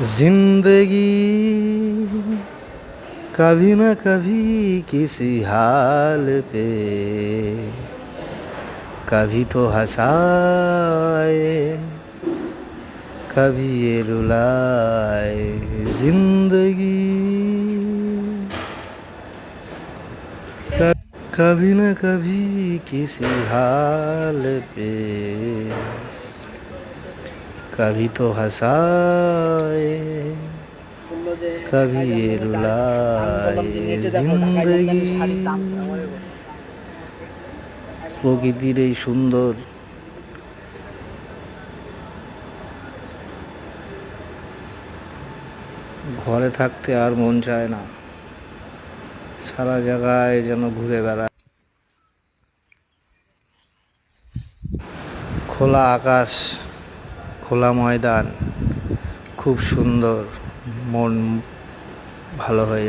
ज़िंदगी कभी न कभी किसी हाल पे। कभी तो हंसाए, कभी ये रुलाए ज़िंदगी। कभी न कभी किसी हाल पे। কাভি তো হাসায় কাভি জিন্দগি প্রকৃতির এই সুন্দর ঘরে থাকতে আর মন চায় না। সারা জায়গায় যেন ঘুরে বেড়ায়। খোলা আকাশ। খোলা ময়দান খুব সুন্দর মন ভালো হয়ে যায়।